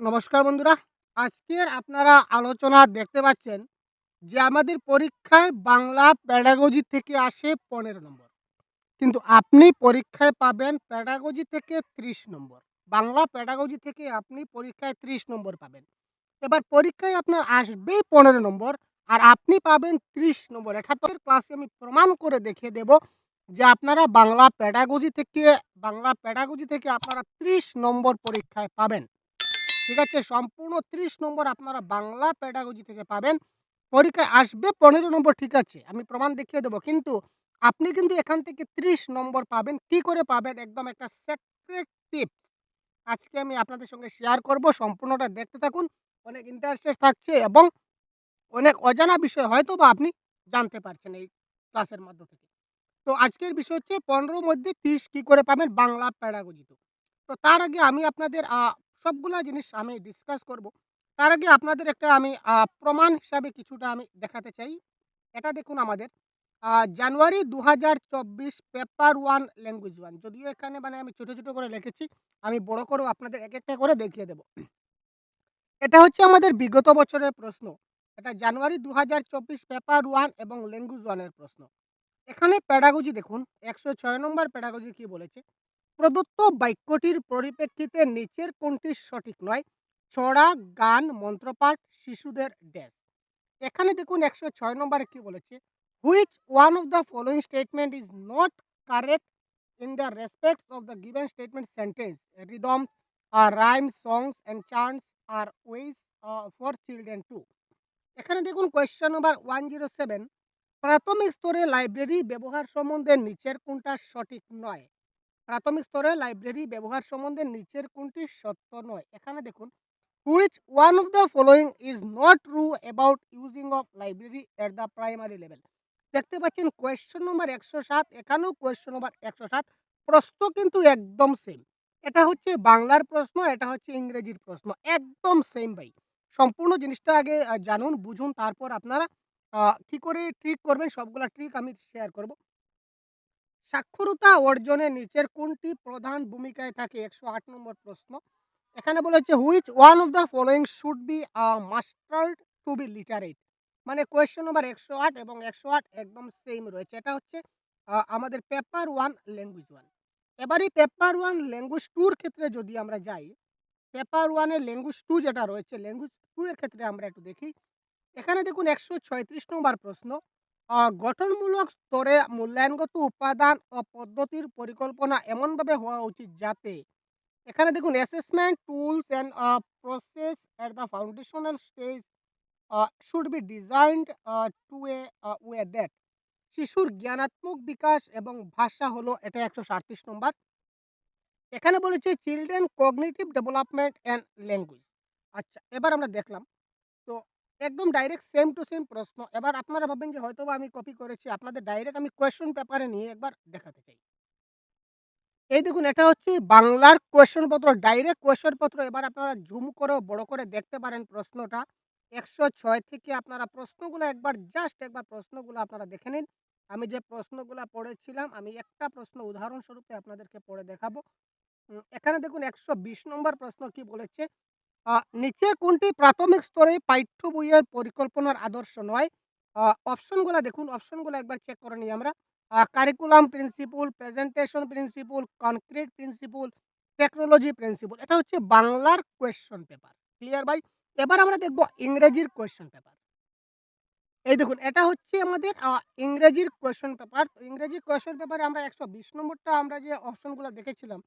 নমস্কার বন্ধুরা। আজকের আপনারা আলোচনা দেখতে পাচ্ছেন যে আমাদের পরীক্ষায় বাংলা প্যাডাগজি থেকে আসে পনেরো নম্বর। কিন্তু আপনি পরীক্ষায় পাবেন প্যাডাগজি থেকে ত্রিশ নম্বর। বাংলা প্যাডাগজি থেকে আপনি পরীক্ষায় ত্রিশ নম্বর পাবেন। এবার পরীক্ষায় আপনার আসবেই পনেরো নম্বর আর আপনি পাবেন ত্রিশ নম্বর। এটা তো ক্লাসে আমি প্রমাণ করে দেখিয়ে দেব যে আপনারা বাংলা প্যাডাগজি থেকে, বাংলা প্যাডাগজি থেকে আপনারা ত্রিশ নম্বর পরীক্ষায় পাবেন। ঠিক আছে? সম্পূর্ণ ত্রিশ নম্বর আপনারা বাংলা প্যাডাগজি থেকে পাবেন। পরীক্ষায় আসবে, পনেরো নম্বর ঠিক আছে, আমি প্রমাণ দেখিয়ে দেবো। কিন্তু আপনি কিন্তু এখান থেকে ত্রিশ নম্বর পাবেন। কি করে পাবেন? একদম একটা সেক্রেট আজকে আমি আপনাদের সঙ্গে শেয়ার করব। সম্পূর্ণটা দেখতে থাকুন। অনেক ইন্টারেস্টেড থাকছে এবং অনেক অজানা বিষয় হয়তো বা আপনি জানতে পারছেন এই ক্লাসের মধ্য থেকে। তো আজকের বিষয় হচ্ছে পনেরোর মধ্যে ত্রিশ কী করে পাবেন? বাংলা প্যাডাগজিতে তো। তার আগে আমি আপনাদের সবগুলা জিনিস আমি ডিসকাস করব। তার আগে আপনাদের একটা আমি প্রমাণ হিসাবে কিছুটা আমি দেখাতে চাই। এটা দেখুন আমাদের। জানুয়ারি দু হাজার চব্বিশ পেপার ওয়ান ল্যাঙ্গুয়েজ ওয়ান যদিও এখানে মানে আমি ছোটো ছোটো করে লিখেছি, আমি বড় করেও আপনাদের এক একটা করে দেখিয়ে দেব। এটা হচ্ছে আমাদের বিগত বছরের প্রশ্ন। এটা জানুয়ারি দু হাজার চব্বিশ পেপার ওয়ান এবং ল্যাঙ্গুয়েজ ওয়ানের প্রশ্ন। এখানে প্যাডাগজি দেখুন, একশো ছয় নম্বর প্যাডাগজি কি বলেছে? প্রদত্ত বাক্যটির পরিপ্রেক্ষিতে নিচের কোনটি সঠিক নয়, ছড়া, গান, মন্ত্রপাঠ, শিশুদের ড্যাশ এখানে দেখুন একশো ছয় নম্বরে কি বলেছে which one of the following statement is not correct in the respect of the given statement sentence rhythm are rhyme songs and chants are ways for children to এখানে দেখুন question number one zero seven প্রাথমিক স্তরে library ব্যবহার সম্বন্ধে নিচের কোনটা সঠিক নয়? প্রাথমিক স্তরে লাইব্রেরি ব্যবহার সম্বন্ধে নিচের কোনটি সত্য নয়? এখানে দেখুন which one of the following is not true about using of library at the primary level দেখতে পাচ্ছেন কোয়েশ্চন নম্বর একশো সাত, এখানেও কোয়েশ্চন নম্বর একশো সাত, প্রশ্ন কিন্তু একদম সেম এটা হচ্ছে বাংলার প্রশ্ন, এটা হচ্ছে ইংরেজির প্রশ্ন, একদম সেম ভাই। সম্পূর্ণ জিনিসটা আগে জানুন, বুঝুন, তারপর আপনারা কি করে ট্রিক করবেন, সবগুলা ট্রিক আমি শেয়ার করব। সাক্ষরতা অর্জনে নিচের কোনটি প্রধান ভূমিকায় থাকে? একশো আট নম্বর প্রশ্ন। এখানে বলা বলেছে which one of the following should be mastered to be literate মানে কোয়েশ্চেন নম্বর একশো আট এবং একশো আট একদম সেম রয়েছে। এটা হচ্ছে আমাদের পেপার ওয়ান ল্যাঙ্গুয়েজ ওয়ান এবার এই পেপার ওয়ান ল্যাঙ্গুয়েজ টুর ক্ষেত্রে যদি আমরা যাই পেপার ওয়ানের ল্যাঙ্গুয়েজ টু যেটা রয়েছে ল্যাঙ্গুয়েজ টু এর ক্ষেত্রে আমরা একটু দেখি। এখানে দেখুন, একশো ছয়ত্রিশ নম্বর প্রশ্ন। গঠনমূলক স্তরে মূল্যায়নগত উপাদান ও পদ্ধতির পরিকল্পনা এমনভাবে হওয়া উচিত যাতে এখানে দেখুন assessment tools and process at the foundational stage should be designed to a way that শিশুর জ্ঞানাত্মক বিকাশ এবং ভাষা হলো এটা একশো সাতত্রিশ নম্বর। এখানে বলেছে children cognitive development and language আচ্ছা এবার আমরা দেখলাম। তো একদম ডাইরেক্ট সেম টু সেম প্রশ্ন। এবার আপনারা ভাববেন যে হয়তো আমি কপি করেছি। আপনাদের ডাইরেক্ট আমি কোয়েশ্চন পেপারে নিয়ে একবার দেখাতে চাই। এই দেখুন, এটা হচ্ছে বাংলার কোয়েশ্চন পত্র ডাইরেক্ট কোয়েশ্চন পত্র। এবার আপনারা জুম করে বড় করে দেখতে পারেন প্রশ্নটা। একশো ছয় থেকে আপনারা প্রশ্নগুলো একবার জাস্ট একবার প্রশ্নগুলো আপনারা দেখে নিন। আমি যে প্রশ্নগুলো পড়েছিলাম, আমি একটা প্রশ্ন উদাহরণস্বরূপে আপনাদেরকে পড়ে দেখাবো। এখানে দেখুন, একশো বিশ নম্বর প্রশ্ন কি বলেছে? নিচে কোনটি প্রাথমিক স্তরে পাঠ্য বইয়ের পরিকল্পনার আদর্শ নয়? অপশনগুলো দেখুন, অপশনগুলো একবার চেক করে নিই আমরা। Curriculum principle presentation principle concrete principle technology principle এটা হচ্ছে বাংলার কোয়েশ্চন পেপার ক্লিয়ার ভাই? এবার আমরা দেখব ইংরেজির কোয়েশ্চন পেপার এই দেখুন, এটা হচ্ছে আমাদের ইংরেজির কোয়েশ্চন পেপার তো ইংরেজি কোয়েশ্চন পেপারে আমরা একশো বিশ নম্বরটা আমরা যে অপশনগুলো দেখেছিলাম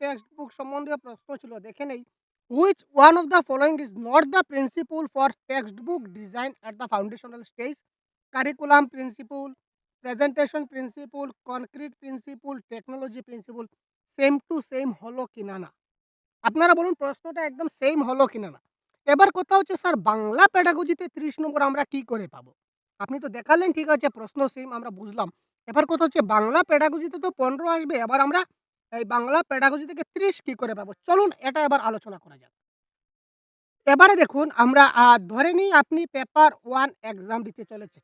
টেক্সট বুক সম্বন্ধীয় প্রশ্ন ছিল, দেখে নেই। One of the following is not the principle for text book design at the foundational stage curriculum principle presentation principle concrete principle technology principle same to same হলো কিনা না? আপনারা বলুন, প্রশ্নটা একদম সেম হলো কিনা না? এবার কথা হচ্ছে স্যার বাংলা প্যাডাগজিতে ত্রিশ নম্বর আমরা কি করে পাবো? আপনি তো দেখালেন, ঠিক আছে, প্রশ্ন সেম আমরা বুঝলাম। এবার কথা হচ্ছে, বাংলা প্যাডাগজিতে তো পনেরো আসবে, এবার আমরা এই বাংলা প্যাডাগজি থেকে ত্রিশ কি করে পাবো চলুন এটা এবার আলোচনা করা যাক এবারে দেখুন আমরা ধরে নিই আপনি পেপার ওয়ান এক্সাম দিতে চলেছে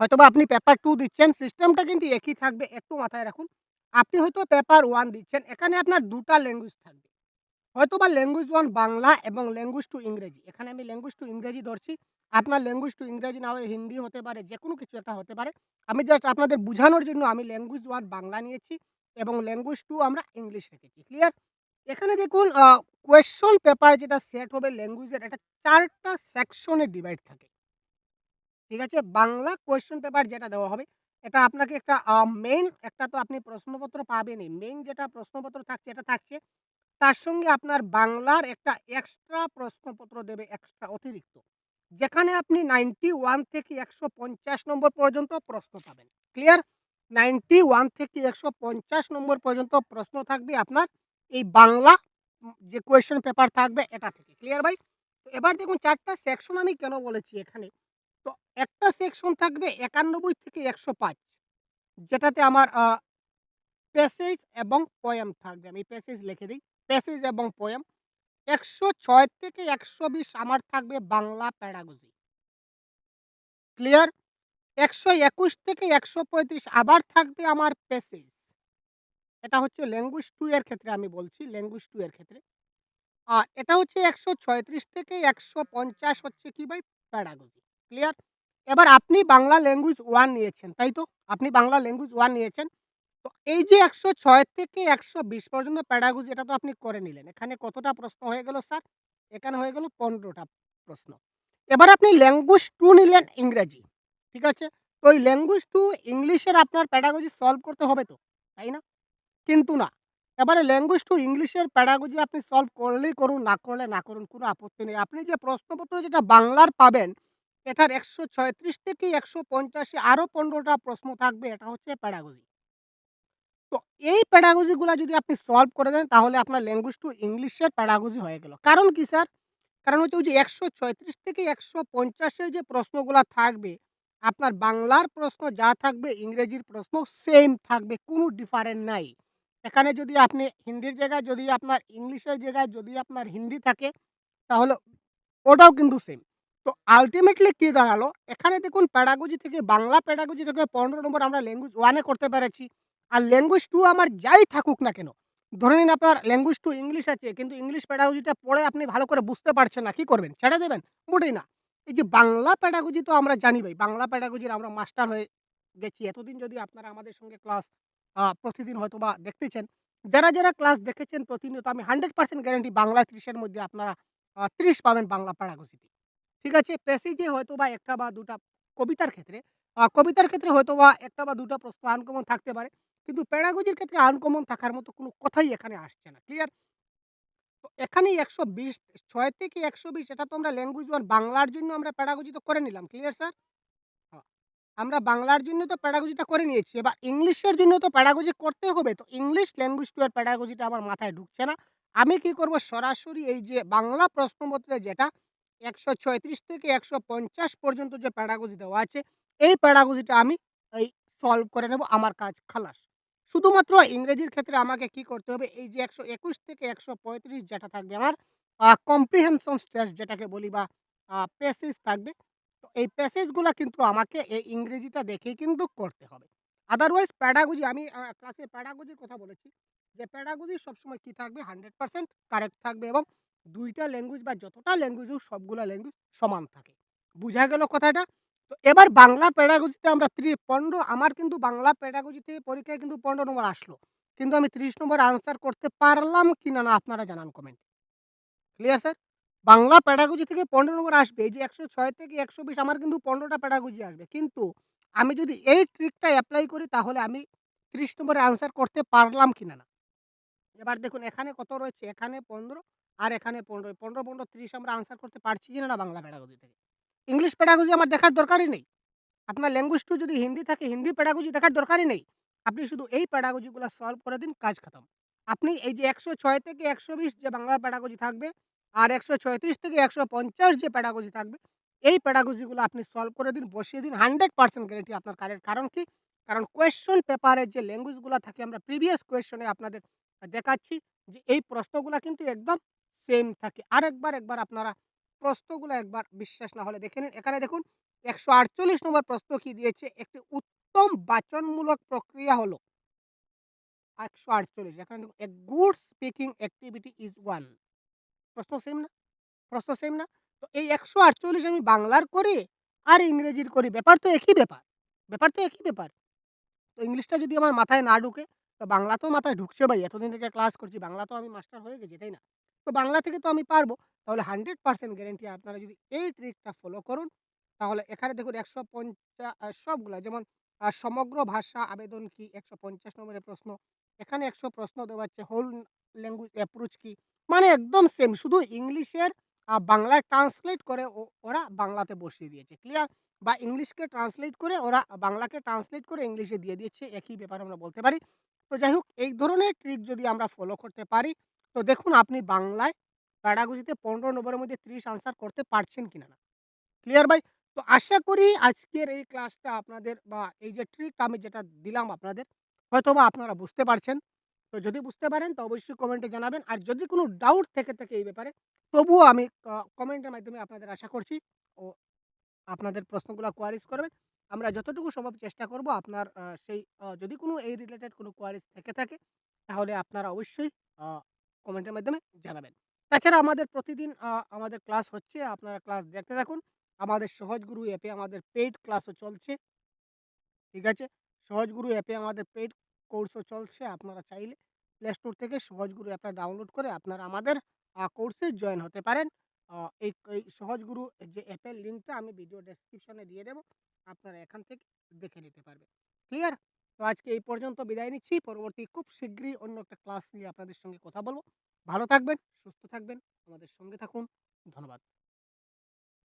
হয়তোবা আপনি পেপার টু দিচ্ছেন সিস্টেমটা কিন্তু একই থাকবে একটু মাথায় রাখুন আপনি হয়তো পেপার ওয়ান দিচ্ছেন এখানে আপনার দুটা ল্যাঙ্গুয়েজ থাকবে হয়তোবা ল্যাঙ্গুয়েজ ওয়ান বাংলা এবং ল্যাঙ্গুয়েজ টু ইংরেজি। এখানে আমি ল্যাঙ্গুয়েজ টু ইংরেজি ধরছি। আপনার ল্যাঙ্গুয়েজ টু ইংরেজি না হয়ে হিন্দি হতে পারে, যেকোনো কিছু একটা হতে পারে। আমি জাস্ট আপনাদের বোঝানোর জন্য আমি ল্যাঙ্গুয়েজ ওয়ান বাংলা নিয়েছি এবং ল্যাঙ্গুয়েজ টু আমরা ইংলিশ রেখেছি। ক্লিয়ার? এখানে দেখুন কোয়েশ্চন পেপার যেটা সেট হবে ল্যাঙ্গুয়েজের এটা ৪ টা সেকশনে ডিভাইড থাকে। ঠিক আছে? বাংলা কোয়েশ্চন পেপার যেটা দেওয়া হবে, এটা আপনাকে একটা মেইন একটা তো আপনি প্রশ্নপত্র পাবেনই। মেইন যেটা প্রশ্নপত্র থাকছে এটা থাকছে। তার সঙ্গে আপনার বাংলার একটা এক্সট্রা প্রশ্নপত্র দেবে এক্সট্রা অতিরিক্ত। যেখানে আপনি 91 থেকে ১৫০ নম্বর পর্যন্ত প্রশ্ন পাবেন। ক্লিয়ার? 91 থেকে ১৫০ নম্বর পর্যন্ত প্রশ্ন থাকবে আপনার এই বাংলা যে কোয়েশ্চন পেপার থাকবে এটা থেকে। ক্লিয়ার ভাই? তো এবার দেখুন ৪ টা সেকশন আমি কেন বলেছি এখানে? তো একটা সেকশন থাকবে ৯১ থেকে ১০৫ যেটাতে আমার প্যাসেজ এবং পোয়েম থাকবে। আমি প্যাসেজ লিখে দিই প্যাসেজ এবং পোয়েম ১০৬ থেকে ১২০ আমার থাকবে বাংলা প্যাডাগজি। ক্লিয়ার? ১২১ থেকে ১৩৫ আবার থাকবে আমার প্যাসেজ। এটা হচ্ছে ল্যাঙ্গুয়েজ টু এর ক্ষেত্রে আমি বলছি, ল্যাঙ্গুয়েজ টু এর ক্ষেত্রে। আর এটা হচ্ছে ১৩৬ থেকে ১৫০ হচ্ছে কি ভাই? প্যাডাগজি। ক্লিয়ার? এবার আপনি বাংলা ল্যাঙ্গুয়েজ ওয়ান নিয়েছেন, তাই তো? আপনি বাংলা ল্যাঙ্গুয়েজ ওয়ান নিয়েছেন। তো এই যে ১০৬ থেকে ১২০ পর্যন্ত প্যাডাগজি এটা তো আপনি করে নিলেন। এখানে কতটা প্রশ্ন হয়ে গেল স্যার? এখানে হয়ে গেল পনেরোটা প্রশ্ন। এবার আপনি ল্যাঙ্গুয়েজ টু নিলেন ইংরেজি। ঠিক আছে? তো ওই ল্যাঙ্গুয়েজ টু ইংলিশের আপনার প্যাডাগজি সলভ করতে হবে তো, তাই না? কিন্তু না। এবারে ল্যাঙ্গুয়েজ টু ইংলিশের প্যাডাগজি আপনি সলভ করলেই করুন, না করলে না করুন, কোনো আপত্তি নেই। আপনি যে প্রশ্নপত্র যেটা বাংলার পাবেন, এটার ১৩৬ থেকে একশো পঞ্চাশে আরও পনেরোটা প্রশ্ন থাকবে, এটা হচ্ছে প্যাডাগজি। তো এই প্যাডাগজিগুলা যদি আপনি সলভ করে দেন তাহলে আপনার ল্যাঙ্গুয়েজ টু ইংলিশের প্যাডাগজি হয়ে গেল। কারণ কি স্যার? কারণ হচ্ছে ওই যে ১৩৬ থেকে একশো পঞ্চাশের যে প্রশ্নগুলা থাকবে, আপনার বাংলার প্রশ্ন যা থাকবে ইংরেজির প্রশ্ন সেম থাকবে, কোনো ডিফারেন্ট নাই। এখানে যদি আপনি হিন্দির জায়গায় যদি আপনার ইংলিশের জায়গায় যদি আপনার হিন্দি থাকে, তাহলে ওটাও কিন্তু সেম। তো আলটিমেটলি কী দাঁড়াল? এখানে দেখুন প্যাডাগজি থেকে বাংলা প্যাডাগজি থেকে ১৫ নম্বর আমরা ল্যাঙ্গুয়েজ ওয়ানে করতে পেরেছি। আর ল্যাঙ্গুয়েজ টু আমার যাই থাকুক না কেন, ধরে নিন আপনার ল্যাঙ্গুয়েজ টু ইংলিশ আছে কিন্তু ইংলিশ প্যাডাগজিটা পড়ে আপনি ভালো করে বুঝতে পারছেন না, কি করবেন? ছেড়ে দেবেন? মোটেই না। এই যে বাংলা প্যাডাগজি তো আমরা জানি ভাই, বাংলা প্যাডাগজির আমরা মাস্টার হয়ে গেছি। এতদিন যদি আপনারা আমাদের সঙ্গে ক্লাস প্রতিদিন হয়তো বা দেখতেছেন। যারা, যারা ক্লাস দেখেছেন প্রতিনিয়ত আমি 100% গ্যারান্টি বাংলা ৩০ এর মধ্যে আপনারা ৩০ পাবেন বাংলা প্যাডাগজিতে। ঠিক আছে? প্যাসেজে হয়তো বা একটা বা ২ টা কবিতার ক্ষেত্রে কবিতার ক্ষেত্রে হয়তো বা একটা বা ২ টা প্রশ্ন আনকমন থাকতে পারে। কিন্তু প্যাডাগজির ক্ষেত্রে আনকমন থাকার মতো কোনো কথাই এখানে আসছে না। ক্লিয়ার? তো এখানেই ১২০ ৬ থেকে ১২০ এটা তো আমরা ল্যাঙ্গুয়েজ 1 বাংলার জন্য আমরা প্যাডাগজি তো করে নিলাম। Clear sir? আমরা বাংলার জন্য তো প্যাডাগজিটা করে নিয়েছি। এবার ইংলিশের জন্য তো প্যাডাগজি করতে হবে। তো ইংলিশ ল্যাঙ্গুয়েজ টু এর প্যাডাগজিটা আমার মাথায় ঢুকছে না। আমি কি করব সরাসরি এই যে বাংলা প্রশ্নপত্রে যেটা ১৩৬ থেকে ১৫০ পর্যন্ত যে প্যাডাগজি দেওয়া আছে, এই প্যাডাগজিটা আমি এই সলভ করে নেব। আমার কাজ খালাস। শুধুমাত্র ইংরেজির ক্ষেত্রে আমাকে কি করতে হবে? এই যে ১২১ থেকে ১৩৫ যেটা থাকবে আমার কম্প্রিহেনশন টেস্ট যেটাকে বলি বা প্যাসেজ থাকবে। তো এই প্যাসেজগুলা কিন্তু আমাকে এই ইংরেজিটা দেখেই কিন্তু করতে হবে। আদারওয়াইজ প্যাডাগুজি আমি ক্লাসে প্যাডাগজির কথা বলেছি। যে প্যাডাগজি সবসময় কি থাকবে? 100% কারেক্ট থাকবে এবং দুইটা ল্যাঙ্গুয়েজ বা যতটা ল্যাঙ্গুয়েজ হোক সবগুলো ল্যাঙ্গুয়েজ সমান থাকে। বুঝা গেল কথাটা? তো এবার বাংলা প্যাডাগজিতে আমরা ত্রি ১৫ আমার কিন্তু বাংলা প্যাডাগজিতে পরীক্ষায় কিন্তু ১৫ নম্বর আসলো। কিন্তু আমি ৩০ নম্বর আনসার করতে পারলাম কি না না আপনারা জানান comment clear sir? Bangla pedagogy থেকে ১৫ নম্বর আসবে। এই যে ১০৬ থেকে ১২০ আমার কিন্তু ১৫ টা প্যাডাগজি আসবে। কিন্তু আমি যদি এই ট্রিকটা অ্যাপ্লাই করি তাহলে আমি ৩০ নম্বরের আনসার করতে পারলাম কিনা না। না এবার দেখুন এখানে কত রয়েছে? এখানে ১৫ আর এখানে ১৫ ১৫, ১৫, ৩০ আমরা আনসার করতে পারছি কিনা না বাংলা প্যাডাগজি থেকে? ইংলিশ প্যাডাগজি আমার দেখার দরকারই নেই। আপনার ল্যাঙ্গুয়েজ 2 যদি হিন্দি থাকে হিন্দি প্যাডাগজি দেখার দরকারই নেই। আপনি শুধু এই প্যাডাগজিগুলা সলভ করে দিন, কাজ খতম। আপনি এই যে ১০৬ থেকে ১২০ যে বাংলা প্যাডাগজি থাকবে আর ১৩৬ থেকে ১৫০ যে প্যাডাগজি থাকবে, এই প্যাডাগজিগুলো আপনি সলভ করে দিন, বসিয়ে দিন। 100% গ্যারান্টি আপনার কারেক্ট। কারণ কি? কারণ কোয়েশ্চন পেপারের যে ল্যাঙ্গুয়েজগুলো থাকে আমরা প্রিভিয়াস কোয়েশ্চনে আপনাদের দেখাচ্ছি যে এই প্রশ্নগুলা কিন্তু একদম সেম থাকে। আরেকবার, একবার আপনারা প্রশ্নগুলা একবার বিশ্বাস না হলে দেখে নিন। এখানে দেখুন ১৪৮ নম্বর প্রশ্ন কি দিয়েছে? একটি উত্তম বাচনমূলক প্রক্রিয়া হলো ১৪৮ এখানে দেখুন, "A good speaking activity is one প্রশ্ন সেম না? প্রশ্ন সেম না? তো এই ১৪৮ আমি বাংলার করি আর ইংরেজির করি। ব্যাপার তো একই ব্যাপার। ব্যাপার তো একই ব্যাপার। তো ইংলিশটা যদি আমার মাথায় না ঢুকে, তো বাংলা তো মাথায় ঢুকছে ভাই। এতদিন থেকে ক্লাস করছি। বাংলা তো আমি মাস্টার হয়ে গেছি, তাই না? তো বাংলা থেকে তো আমি পারব তাহলে 100% গ্যারান্টি আপনারা যদি এই ট্রিকটা ফলো করুন, তাহলে এখানে দেখুন একশো পঞ্চাশ সবগুলো যেমন সমগ্র ভাষা আবেদন কি? ১৫০ নম্বরের প্রশ্ন। এখানে ১০০ প্রশ্ন দেওয়া হচ্ছে হোল ল্যাঙ্গুয়েজ অ্যাপ্রোচ কি? মানে একদম সেম। শুধু ইংলিশের বাংলায় ট্রান্সলেট করে ওরা বাংলাতে বসিয়ে দিয়েছে। ক্লিয়ার? বা ইংলিশকে ট্রান্সলেট করে ওরা বাংলাকে ট্রান্সলেট করে ইংলিশে দিয়ে দিয়েছে। একই ব্যাপার আমরা বলতে পারি। তো যাই হোক এই ধরনের ট্রিক যদি আমরা ফলো করতে পারি, তো দেখুন আপনি বাংলায় প্যাডাগজিতে ১৫ নম্বরের মধ্যে ৩০ আনসার করতে পারছেন কিনা না। ক্লিয়ার ভাই? তো আশা করি আজকের এই ক্লাসটা আপনাদের বা এই যে ট্রিকটা আমি যেটা দিলাম আপনাদের, হয়তোবা আপনারা বুঝতে পারছেন। তো যদি বুঝতে পারেন তো অবশ্যই কমেন্টে জানাবেন। আর যদি কোনো ডাউট থেকে থাকে এই ব্যাপারে, তবুও আমি কমেন্টের মাধ্যমে আপনাদের আশা করছি ও আপনাদের প্রশ্নগুলো কোয়ারিজ করবেন। আমরা যতটুকু সম্ভব চেষ্টা করব আপনার সেই যদি কোনো এই রিলেটেড কোনো কোয়ারিজ থেকে থাকে, তাহলে আপনারা অবশ্যই কমেন্টের মাধ্যমে জানাবেন। তাছাড়া আমাদের প্রতিদিন আমাদের ক্লাস হচ্ছে। আপনারা ক্লাস দেখতে থাকুন। আমাদের সহজগুরু অ্যাপে আমাদের পেইড ক্লাসও চলছে। ঠিক আছে? সহজগুরু অ্যাপে আমাদের পেইড কোর্সও চলছে। আপনারা চাইলে প্লে স্টোর থেকে সহজগুরু অ্যাপটা ডাউনলোড করে আপনারা আমাদের কোর্সে জয়েন হতে পারেন। এই এই সহজগুরু যে অ্যাপের লিঙ্কটা আমি ভিডিও ডেসক্রিপশনে দিয়ে দেব। আপনারা এখান থেকে দেখে নিতে পারবেন। ক্লিয়ার? তো আজকে এই পর্যন্ত বিদায় নিচ্ছি। পরবর্তী খুব শীঘ্রই অন্য একটা ক্লাস নিয়ে আপনাদের সঙ্গে কথা বলব ভালো থাকবেন, সুস্থ থাকবেন, আমাদের সঙ্গে থাকুন। ধন্যবাদ।